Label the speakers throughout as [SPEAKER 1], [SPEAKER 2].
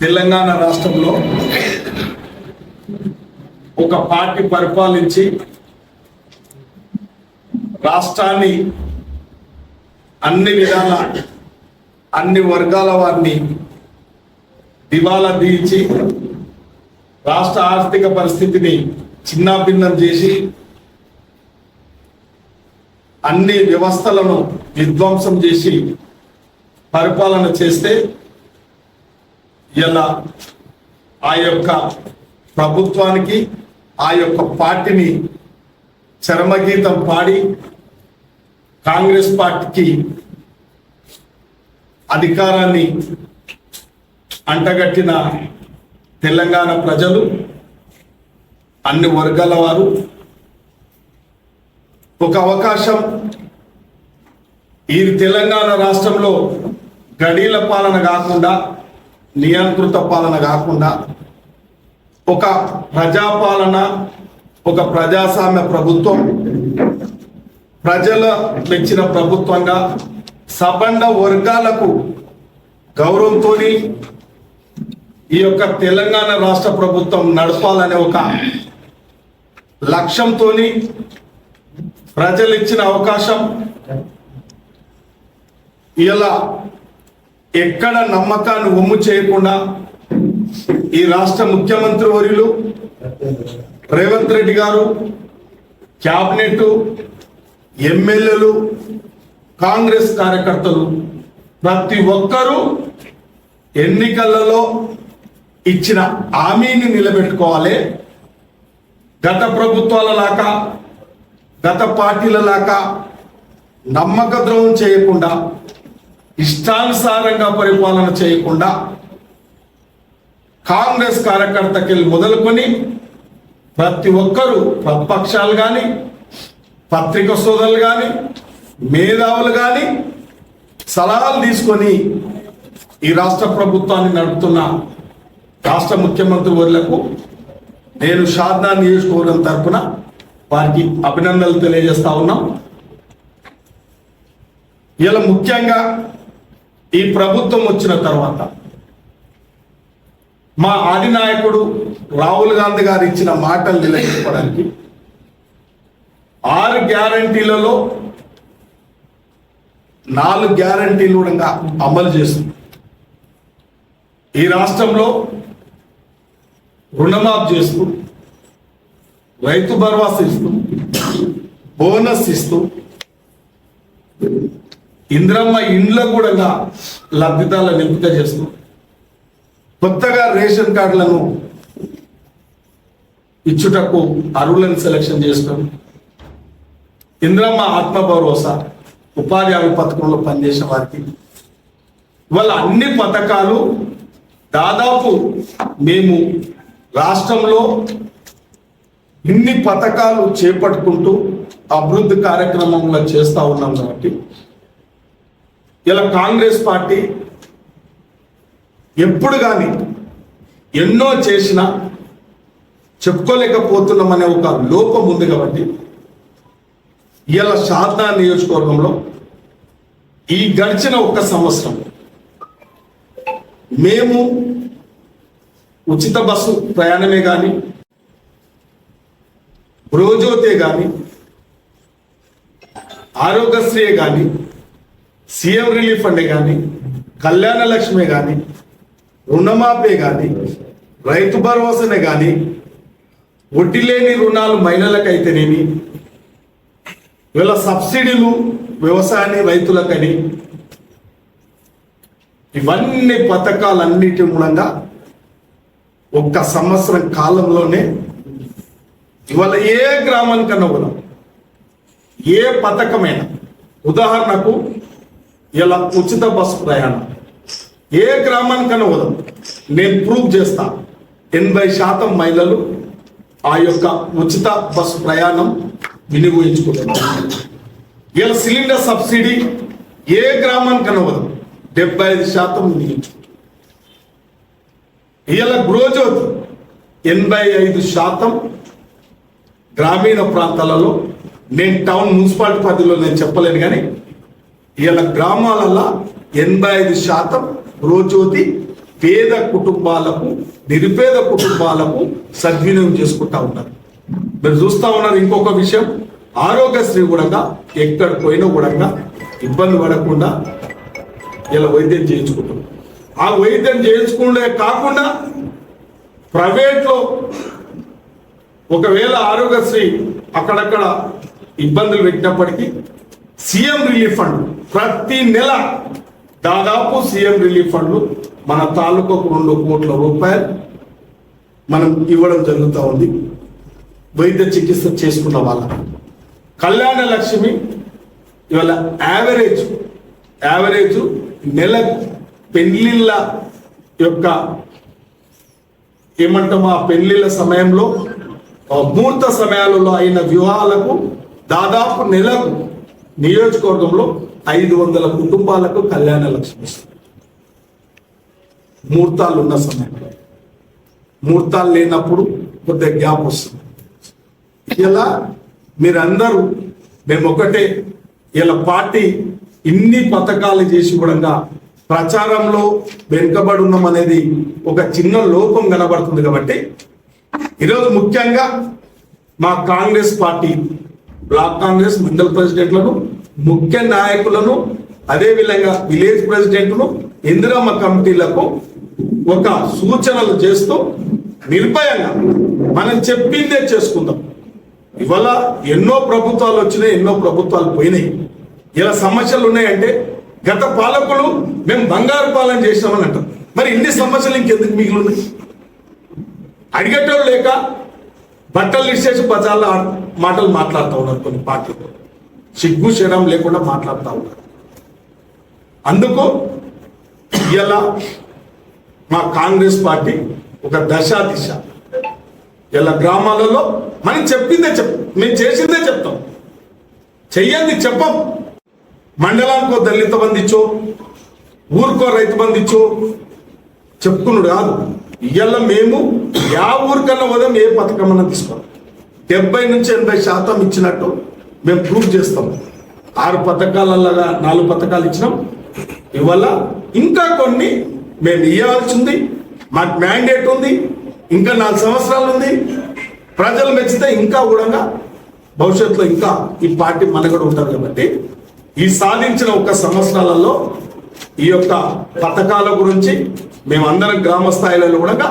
[SPEAKER 1] తెలంగాణ రాష్ట్రంలో ఒక పార్టీ పరిపాలించి రాష్ట్రాన్ని అన్ని విధాల అన్ని వర్గాల వారిని దివాలా తీర్చి రాష్ట్ర ఆర్థిక పరిస్థితిని చిన్నాభిన్నం చేసి అన్ని వ్యవస్థలను విధ్వంసం చేసి పరిపాలన చేస్తే ఇలా ఆ యొక్క ప్రభుత్వానికి ఆ యొక్క పార్టీని చరమగీతం పాడి కాంగ్రెస్ పార్టీకి అధికారాన్ని అంటగట్టిన తెలంగాణ ప్రజలు అన్ని వర్గాల వారు ఒక అవకాశం ఈ తెలంగాణ రాష్ట్రంలో గడీల పాలన కాకుండా నియంత్రిత పాలన కాకుండా ఒక ప్రజాపాలన ఒక ప్రజాస్వామ్య ప్రభుత్వం ప్రజల మెచ్చిన ప్రభుత్వంగా సబండ వర్గాలకు గౌరవంతో ఈ యొక్క తెలంగాణ రాష్ట్ర ప్రభుత్వం నడపాలనే ఒక లక్ష్యంతో ప్రజలు ఇచ్చిన అవకాశం. ఇలా ఎక్కడ నమ్మకాన్ని ఒమ్ము చేయకుండా ఈ రాష్ట్ర ముఖ్యమంత్రి వర్యులు రేవంత్ రెడ్డి గారు క్యాబినెట్ ఎమ్మెల్యేలు కాంగ్రెస్ కార్యకర్తలు ప్రతి ఒక్కరూ ఎన్నికలలో ఇచ్చిన హామీని నిలబెట్టుకోవాలి. గత ప్రభుత్వాల లాగా గత పార్టీల లాగా నమ్మక ద్రోహం చేయకుండా ఇష్టానుసారంగా పరిపాలన చేయకుండా కాంగ్రెస్ కార్యకర్తకి మొదలుకొని ప్రతి ఒక్కరూ ప్రతిపక్షాలు కానీ పత్రిక సోదరులు కానీ మేధావులు కానీ సలహాలు తీసుకొని ఈ రాష్ట్ర ప్రభుత్వాన్ని నడుపుతున్న రాష్ట్ర ముఖ్యమంత్రి వర్లకు నేను షాద్నా నియోజకవర్గం తరఫున వారికి అభినందనలు తెలియజేస్తా ఉన్నాం. ఇలా ముఖ్యంగా ఈ ప్రభుత్వం వచ్చిన తర్వాత మా అధినాయకుడు రాహుల్ గాంధీ గారు ఇచ్చిన మాటలు నిలబెట్టుకోవడానికి ఆరు గ్యారంటీలలో నాలుగు గ్యారంటీలు కూడా అమలు చేస్తుంది. ఈ రాష్ట్రంలో రుణమాఫ్ చేస్తూ రైతు భరోసా ఇస్తూ బోనస్ ఇస్తూ ఇంద్రమ్మ ఇండ్లో కూడా లబ్ధితాల ఎంపిక చేస్తూ కొత్తగా రేషన్ కార్డులను ఇచ్చుటకు అరువులను సెలక్షన్ చేస్తాం. ఇంద్రమ్మ ఆత్మ భరోసా ఉపాధి హామీ పథకంలో పనిచేసిన వారికి ఇవాళ అన్ని పథకాలు దాదాపు మేము రాష్ట్రంలో ఇన్ని పథకాలు చేపట్టుకుంటూ అభివృద్ధి కార్యక్రమంలో చేస్తూ ఉన్నాం కాబట్టి ఇలా కాంగ్రెస్ పార్టీ ఎప్పుడు కానీ ఎన్నో చేసినా చెప్పుకోలేకపోతున్నామనే ఒక లోపం ఉంది కాబట్టి ఇలా శారదా నియోజకవర్గంలో ఈ గడిచిన ఒక్క సంవత్సరం మేము ఉచిత బస్సు ప్రయాణమే కానీ రోజోతే కానీ ఆరోగ్యశ్రీయే కానీ సీఎం రిలీఫ్ ఫండే కానీ కళ్యాణ లక్ష్మి కానీ రుణమాఫీ కానీ రైతు భరోసానే కానీ వడ్డీ లేని రుణాలు మహిళలకైతేనేమి వీళ్ళ సబ్సిడీలు వ్యవసాయాన్ని రైతులకని ఇవన్నీ పథకాలన్నిటి మూలంగా ఒక్క సంవత్సరం కాలంలోనే ఇవాళ ఏ గ్రామానికన్నా కూడా ఏ పథకమైనా. ఉదాహరణకు ఇలా ఉచిత బస్సు ప్రయాణం. ఏ గ్రామానికైనా వదం నేను ప్రూవ్ చేస్తా. ఎనభై శాతం మహిళలు ఆ యొక్క ఉచిత బస్సు ప్రయాణం వినియోగించుకుంటున్నారు. ఇలా సిలిండర్ సబ్సిడీ ఏ గ్రామానికైనా వదం డెబ్బై ఐదు శాతం వినియోగించుకుంటారు ఇలా గృహజ్యోతి ఎనభై ఐదు శాతం గ్రామీణ ప్రాంతాలలో నేను టౌన్ మున్సిపాలిటీ పరిధిలో నేను చెప్పలేను కానీ ఇలా గ్రామాలలో ఎనభై ఐదు శాతం గృహజ్యోతి పేద కుటుంబాలకు నిరుపేద కుటుంబాలకు సద్వినియోగం చేసుకుంటా ఉన్నారు. మీరు చూస్తూ ఉన్నారు ఇంకొక విషయం. ఆరోగ్యశ్రీ కూడా ఎక్కడ పోయినా కూడా ఇబ్బంది పడకుండా ఇలా వైద్యం చేయించుకుంటున్నారు. ఆ వైద్యం చేయించుకుంటే కాకుండా ప్రైవేట్లో ఒకవేళ ఆరోగ్యశ్రీ అక్కడక్కడ ఇబ్బందులు పెట్టినప్పటికీ సీఎం రిలీఫ్ ఫండ్. ప్రతి నెల దాదాపు సీఎం రిలీఫ్ ఫండ్లు మన తాలూకాకు రెండు కోట్ల రూపాయలు మనం ఇవ్వడం జరుగుతూ ఉంది. వైద్య చికిత్స చేసుకున్న వాళ్ళకి. కళ్యాణ లక్ష్మి ఇవాళ యావరేజ్ యావరేజ్ నెలకు పెళ్ళిళ్ళ యొక్క ఏమంటాం ఆ పెళ్ళిళ్ళ సమయంలో ముహూర్త సమయాలలో అయిన వివాహాలకు దాదాపు నెలకు నియోజకవర్గంలో ఐదు వందల కుటుంబాలకు కళ్యాణ లక్ష్మి ముహూర్తాలు ఉన్న సమయంలో. ముహూర్తాలు లేనప్పుడు కొద్దిగా గ్యాప్ వస్తుంది. ఇలా మీరందరూ మేము ఒకటే ఇలా పార్టీ ఇన్ని పథకాలు చేసి కూడా ప్రచారంలో వెనుకబడి ఉన్నాం అనేది ఒక చిన్న లోపం కనబడుతుంది కాబట్టి ఈరోజు ముఖ్యంగా మా కాంగ్రెస్ పార్టీ బ్లాక్ కాంగ్రెస్ మండల ప్రెసిడెంట్లను ముఖ్య నాయకులను అదేవిధంగా విలేజ్ ప్రెసిడెంట్ను ఇందిరమ్మ కమిటీలకు ఒక సూచనలు చేస్తూ నిర్భయంగా మనం చెప్పిందే చేసుకుందాం. ఇవాళ ఎన్నో ప్రభుత్వాలు వచ్చినాయి ఎన్నో ప్రభుత్వాలు పోయినాయి. ఇలా సమస్యలు ఉన్నాయంటే గత పాలకులు మేము బంగారు పాలన చేసినామని అంటాం మరి ఇన్ని సమస్యలు ఇంకెందుకు మిగిలి అడిగేటోళ్ళు లేక బట్టలు ఇచ్చేసి బజార్లో మాటలు మాట్లాడుతూ ఉన్నారు కొన్ని పార్టీలు. సిగ్గు శరం లేకుండా మాట్లాడుతూ ఉంటారు అందుకు ఇలా మా కాంగ్రెస్ పార్టీ ఒక దశ దిశ. ఇలా గ్రామాలలో మనం చెప్పిందే చెప్ మేము చేసిందే చెప్తాం. చెయ్యండి చెప్పం. మండలానికో దళిత బంధించో ఊరికో రైతు బంధించో. చెప్పుకున్నాడు కాదు. ఇవాళ మేము యా ఊరికన్నా పోదాం ఏ పథకం అన్నా తీసుకోవాలి డెబ్బై నుంచి ఎనభై శాతం ఇచ్చినట్టు మేము ప్రూవ్ చేస్తాం. ఆరు పథకాలలాగా నాలుగు పథకాలు ఇచ్చినాం. ఇవాళ ఇంకా కొన్ని మేము ఇవ్వాల్సి ఉంది మాకు మ్యాండేట్ ఉంది. ఇంకా నాలుగు సంవత్సరాలు ఉంది. ప్రజలు మెచ్చితే ఇంకా కూడా భవిష్యత్తులో ఇంకా ఈ పార్టీ మనగడ ఉంటారు కాబట్టి ఈ సాధించిన ఒక సంవత్సరాలలో ఈ యొక్క పథకాల గురించి మేమందరం గ్రామ స్థాయిలలో కూడా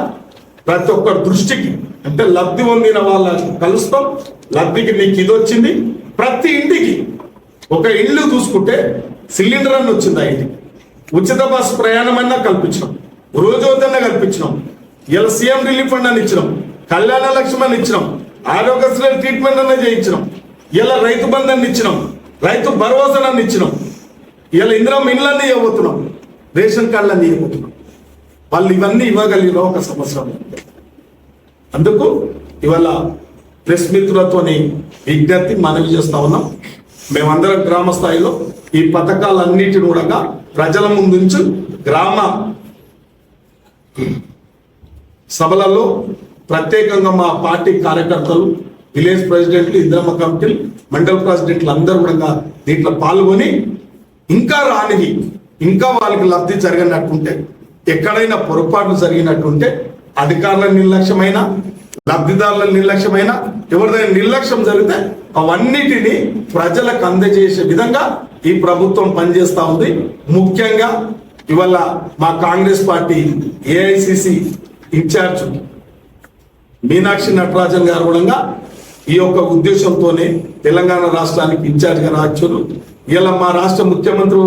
[SPEAKER 1] ప్రతి ఒక్కరి దృష్టికి అంటే లబ్ధి పొందిన వాళ్ళని కలుస్తాం. లబ్ధికి నీకు ఇది వచ్చింది. ప్రతి ఇంటికి ఒక ఇల్లు చూసుకుంటే సిలిండర్ అన్న వచ్చింది ఆ ఇంటికి. ఉచిత బస్సు ప్రయాణం అన్నా కల్పించినాం. రోజువద్దన్నా కల్పించినాం. ఇలా సీఎం రిలీఫ్ ఫండ్ అని ఇచ్చినాం. కళ్యాణ లక్ష్మి అని ఇచ్చినాం. ఆరోగ్యశ్రీ ట్రీట్మెంట్ అన్న చేయించినాం. ఇలా రైతు బంధాన్ని ఇచ్చినాం. రైతు భరోసాన్ని ఇచ్చినాం. ఇలా ఇందిరా ఇండ్లన్నీ ఇవ్వబోతున్నాం. రేషన్ కార్డులన్నీ ఇవ్వబోతున్నాం. వాళ్ళు ఇవన్నీ ఇవ్వగలిగిన ఒక సంవత్సరం. అందుకు ఇవాళ ప్రెస్ మిత్రులతోని విజ్ఞప్తి మనవి చేస్తా ఉన్నాం. మేమందరం గ్రామ స్థాయిలో ఈ పథకాలన్నిటిని కూడా ప్రజల ముందుంచు గ్రామ సభలలో ప్రత్యేకంగా మా పార్టీ కార్యకర్తలు విలేజ్ ప్రెసిడెంట్లు ఇంద్రమ్మ కమిటీలు మండల ప్రెసిడెంట్లు అందరూ కూడా దీంట్లో పాల్గొని ఇంకా రానివి ఇంకా వాళ్ళకి లబ్ధి జరిగినట్టుంటే ఎక్కడైనా పొరపాట్లు జరిగినట్టుంటే అధికారుల నిర్లక్ష్యమైన లబ్ధిదారుల నిర్లక్ష్యమైన ఎవరిదైనా నిర్లక్ష్యం జరిగితే అవన్నిటిని ప్రజలకు అందజేసే విధంగా ఈ ప్రభుత్వం పనిచేస్తా ఉంది. ముఖ్యంగా ఇవాళ మా Congress party AICC incharge Meenakshi Natarajan గారు కూడా ఈ యొక్క ఉద్దేశంతోనే తెలంగాణ రాష్ట్రానికి ఇన్ఛార్జ్గా రాజ్యులు ఇలా మా రాష్ట్ర ముఖ్యమంత్రి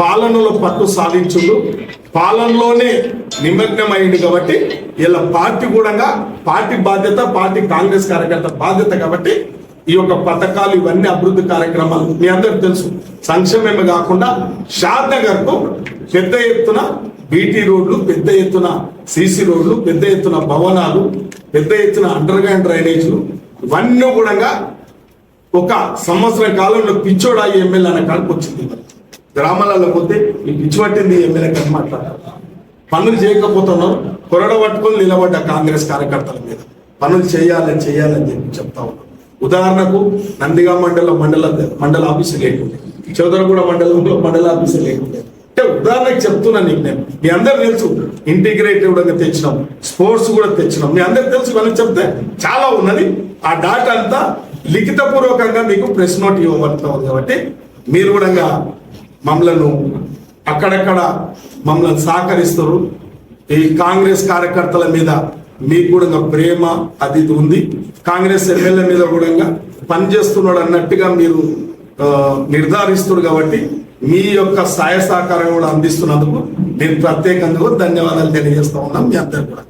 [SPEAKER 1] పాలనలో పట్టు సాధించుడు. పాలనలోనే నిమగ్నమైంది కాబట్టి ఇలా పార్టీ కూడా పార్టీ బాధ్యత పార్టీ కాంగ్రెస్ కార్యకర్త బాధ్యత కాబట్టి ఈ యొక్క పథకాలు ఇవన్నీ అభివృద్ధి కార్యక్రమాలు. మీ అందరికి తెలుసు సంక్షేమమే కాకుండా షాద్ నగర్కు పెద్ద ఎత్తున బీటీ రోడ్లు పెద్ద ఎత్తున సీసీ రోడ్లు పెద్ద ఎత్తున భవనాలు పెద్ద ఎత్తున అండర్ గ్రౌండ్ డ్రైనేజీలు ఇవన్నీ కూడా ఒక సంవత్సరం కాలంలో పిచ్చోడా ఎమ్మెల్యే అనే కాడికి వచ్చింది. గ్రామాలలో పోతే ఈ పిచ్చి పట్టింది ఎమ్మెల్యే కానీ మాట్లాడారు పనులు చేయకపోతున్నారు కొరడ పట్టుకొని నిలబడ్డ కాంగ్రెస్ కార్యకర్తల మీద. పనులు చేయాలని చేయాలని చెప్పి చెప్తా ఉన్నాం ఉదాహరణకు నందిగా మండలం మండల మండల ఆఫీసు లేకుండే. చౌదరగూడ మండలంలో మండల ఆఫీసు లేకుండే. అంటే ఉదాహరణకు చెప్తున్నా నీకు నేను. మీ అందరు తెలుసు ఇంటిగ్రేటివ్ కూడా తెచ్చినాం స్పోర్ట్స్ కూడా తెచ్చినాం. మీ అందరికి తెలుసు ఇవన్నీ చెప్తే చాలా ఉన్నది. ఆ డాటా అంతా లిఖితపూర్వకంగా మీకు ప్రెస్ నోట్ ఇవ్వబడుతుంది కాబట్టి మీరు కూడా మమ్మలను అక్కడక్కడ మమ్మల్ని సహకరిస్తారు. ఈ కాంగ్రెస్ కార్యకర్తల మీద మీకు కూడా ఇంకా ప్రేమ అది ఉంది. కాంగ్రెస్ ఎమ్మెల్యే మీద కూడా పనిచేస్తున్నాడు అన్నట్టుగా మీరు నిర్ధారిస్తున్నారు కాబట్టి మీ యొక్క సహాయ సహకారం కూడా అందిస్తున్నందుకు నేను ప్రత్యేకంగా ధన్యవాదాలు తెలియజేస్తా ఉన్నాం మీ అందరు కూడా.